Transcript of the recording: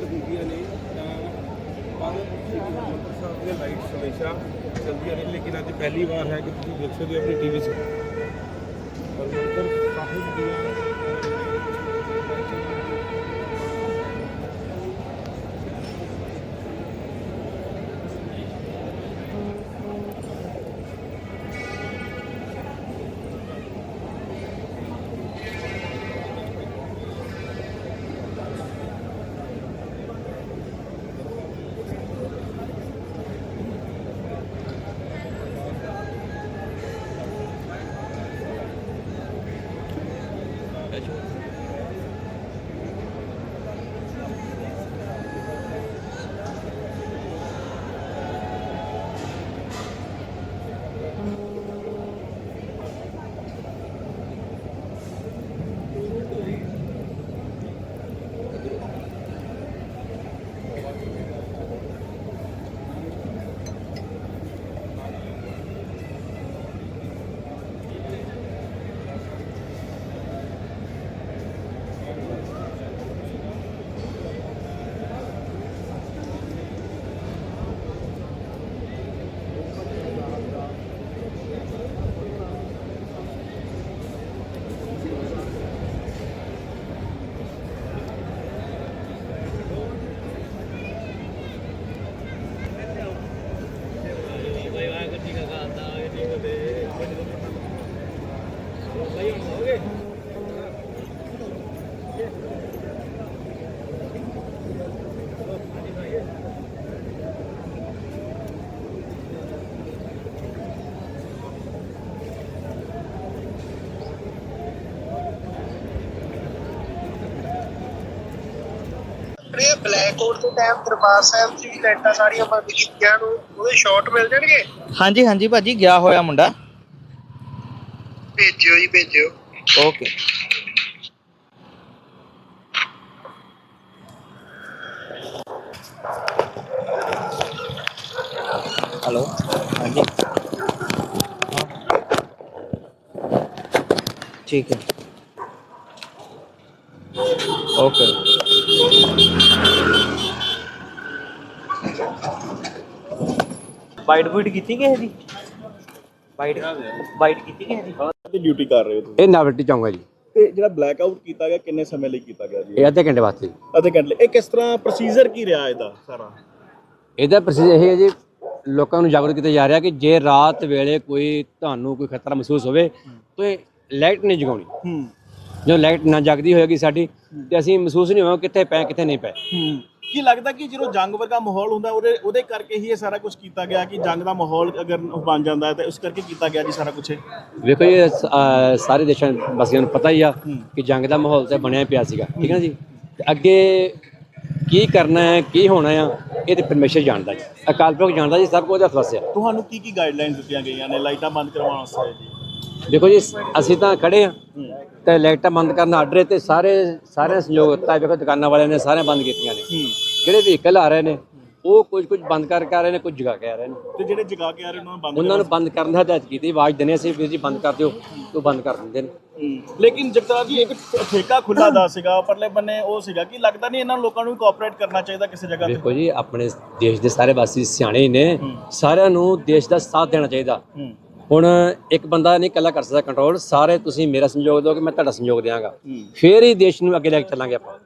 ਬੰਦ ਹੁੰਦੀਆਂ ਨੇ, ਤਾਂ ਪਰ ਮੰਤਰ ਸਾਹਿਬ ਦੀਆਂ ਲਾਈਟਸ ਹਮੇਸ਼ਾ ਚਲਦੀਆਂ ਨੇ, ਲੇਕਿਨ ਅੱਜ ਪਹਿਲੀ ਵਾਰ ਹੈ ਕਿ ਤੁਸੀਂ ਦੇਖ ਸਕਦੇ ਹੋ ਆਪਣੀ ਟੀਵੀ 'ਚ ਮੰਤਰ ਸਾਹਿਬ ਦੀਆਂ ਇਹ ਬਲੈਕ ਆਊਟ ਦੇ ਟਾਈਮ ਦਰਬਾਰ ਸਾਹਿਬ 'ਚ ਵੀ ਲਾਈਟਾਂ ਸਾਰੀਆਂ ਬੰਦ ਕੀਤੀਆਂ ਨੂੰ ਉਹਦੇ ਸ਼ਾਟ ਮਿਲ ਜਾਣਗੇ? ਹਾਂਜੀ ਹਾਂਜੀ ਭਾਜੀ, ਗਿਆ ਹੋਇਆ ਮੁੰਡਾ। ਭੇਜਿਓ ਜੀ ਭੇਜਿਓ। ਓਕੇ। ਹੈਲੋ ਹਾਂਜੀ। ਠੀਕ ਹੈ। ਓਕੇ। ਬਾਈਟ ਬੂਟ ਕੀਤੀ ਕਿਸੇ ਦੀ? ਬਾਈਟ ਬਾਈਟ ਕੀਤੀ ਕਿਸੇ ਦੀ? ਤੇ ਡਿਊਟੀ ਕਰ ਰਹੇ ਹੋ ਤੁਸੀਂ? ਇਹ ਨਾਵਲਟੀ ਚੌਂਕ ਹੈ ਜੀ। ਤੇ ਜਿਹੜਾ ਬਲੈਕ ਆਊਟ ਕੀਤਾ ਗਿਆ ਕਿੰਨੇ ਸਮੇਂ ਲਈ ਕੀਤਾ ਗਿਆ ਜੀ? ਇਹ ਅੱਧੇ ਘੰਟੇ ਵਾਸਤੇ। ਜੀ। ਅਤੇ ਘੰਟੇ ਲਈ। ਇਹ ਕਿਸ ਤਰ੍ਹਾਂ ਪ੍ਰੋਸੀਜਰ ਕੀ ਰਿਹਾ ਇਹਦਾ ਸਾਰਾ? ਇਹਦਾ ਪ੍ਰੋਸੀਜਰ ਇਹ ਹੈ ਜੀ ਲੋਕਾਂ ਨੂੰ ਜਾਗਰੂਕ ਕੀਤਾ ਜਾ ਰਿਹਾ ਕਿ ਜੇ ਰਾਤ ਵੇਲੇ ਕੋਈ ਤੁਹਾਨੂੰ ਕੋਈ ਖਤਰਾ ਮਹਿਸੂਸ ਹੋਵੇ ਤਾਂ ਇਹ ਲਾਈਟ ਨਹੀਂ ਜਗਾਉਣੀ। ਹੂੰ। ਜਦੋਂ ਲਾਈਟ ਨਾ ਜਗਦੀ ਹੋਏਗੀ ਸਾਡੀ ਤੇ ਅਸੀਂ ਮਹਿਸੂਸ ਨਹੀਂ ਹੋਵਾਂਗੇ ਕਿੱਥੇ ਪਏ ਕਿੱਥੇ ਨਹੀਂ ਪਏ। ਹੂੰ। ਕੀ ਲੱਗਦਾ ਕਿ ਜਦੋਂ ਜੰਗ ਵਰਗਾ ਮਾਹੌਲ ਹੁੰਦਾ ਉਹਦੇ ਉਹਦੇ ਕਰਕੇ ਹੀ ਇਹ ਸਾਰਾ ਕੁਝ ਕੀਤਾ ਗਿਆ ਕਿ ਜੰਗ ਦਾ ਮਾਹੌਲ ਅਗਰ ਬਣ ਜਾਂਦਾ ਹੈ ਤਾਂ ਉਸ ਕਰਕੇ ਕੀਤਾ ਗਿਆ ਜੀ ਸਾਰਾ ਕੁਝ ਵੇਖੋ ਅਹ ਸਾਰੇ ਦੇਸ਼ਾਂ ਵਾਸੀਆਂ ਨੂੰ ਪਤਾ ਹੀ ਆ ਕਿ ਜੰਗ ਦਾ ਮਾਹੌਲ ਤੇ ਬਣਿਆ ਪਿਆ ਸੀਗਾ ਠੀਕ ਹੈ ਨਾ ਜੀ? ਤੇ ਅੱਗੇ ਕੀ ਕਰਨਾ ਹੈ ਕੀ ਹੋਣਾ ਆ ਇਹ ਤੇ ਪਰਮੇਸ਼ਰ ਜਾਣਦਾ ਜੀ। ਅਕਾਲ ਪੁਰਖ ਜਾਣਦਾ ਜੀ ਸਭ ਕੁਝ ਹੱਥ ਵਸਿਆ ਤੁਹਾਨੂੰ ਕੀ ਕੀ ਗਾਈਡਲਾਈਨਸ ਦਿੱਤੀਆਂ ਗਈਆਂ ਨੇ ਲਾਈਟਾਂ ਬੰਦ ਕਰਵਾਉਣ ਵਾਸਤੇ ਜੀ? ਦੇਖੋ ਜੀ ਅਸੀਂ ਤਾਂ ਖੜੇ ਆ। ਤੇ ਲਾਈਟਾਂ ਬੰਦ ਕਰਨ ਆਰਡਰ ਤੇ ਸਾਰੇ ਸਾਰੇ ਸੰਯੋਗ ਦਿੱਤਾ ਵੇਖੋ ਦੁਕਾਨਾਂ ਵਾਲਿਆਂ ਨੇ ਸਾਰੇ ਬੰਦ ਕੀਤੀਆਂ ਨੇ। ਜਿਹੜੇ ਵਹੀਕਲ ਆ ਰਹੇ ਨੇ ਉਹ ਕੁਝ ਕੁਝ ਬੰਦ ਕਰਕੇ ਆ ਰਹੇ ਨੇ ਕੁਝ ਜਗਾ ਕੇ ਆ ਰਹੇ ਨੇ। ਤੇ ਜਿਹੜੇ ਜਗਾ ਕੇ ਆ ਰਹੇ ਉਹਨਾਂ ਨੂੰ ਬੰਦ ਉਹਨਾਂ ਨੂੰ ਬੰਦ ਕਰਨ ਦੀ ਹਦਾਇਤ ਕੀਤੀ ਆਵਾਜ਼ ਦਿੰਦੇ ਸੀ ਵੀਰ ਜੀ ਬੰਦ ਕਰ ਦਿਓ ਉਹ ਬੰਦ ਕਰ ਦਿੰਦੇ ਨੇ। ਲੇਕਿਨ ਜਗਤਾਰ ਜੀ ਇੱਕ ਠੇਕਾ ਖੁੱਲਾ ਦਾ ਸੀਗਾ ਪਰਲੇ ਬੰਨੇ ਉਹ ਸੀਗਾ ਕਿ ਲੱਗਦਾ ਨਹੀਂ ਇਹਨਾਂ ਲੋਕਾਂ ਨੂੰ ਕੋਆਪਰੇਟ ਕਰਨਾ ਚਾਹੀਦਾ ਕਿਸੇ ਜਗ੍ਹਾ ਤੇ? ਵੇਖੋ ਜੀ ਆਪਣੇ ਦੇਸ਼ ਦੇ ਸਾਰੇ ਵਾਸੀ ਸਿਆਣੇ ਨੇ ਸਾਰਿਆਂ ਨੂੰ ਦੇਸ਼ ਦਾ ਸਾਥ ਦੇਣਾ ਚਾਹੀਦਾ। ਹੁਣ ਇੱਕ ਬੰਦਾ ਨਹੀਂ ਇਕੱਲਾ ਕਰ ਸਕਦਾ ਕੰਟਰੋਲ ਸਾਰੇ ਤੁਸੀਂ ਮੇਰਾ ਸੰਯੋਗ ਦਿਓਗੇ ਮੈਂ ਤੁਹਾਡਾ ਸੰਯੋਗ ਦਿਆਂਗਾ। ਫੇਰ ਹੀ ਦੇਸ਼ ਨੂੰ ਅੱਗੇ ਲੈ ਕੇ ਚੱਲਾਂਗੇ ਆਪਾਂ।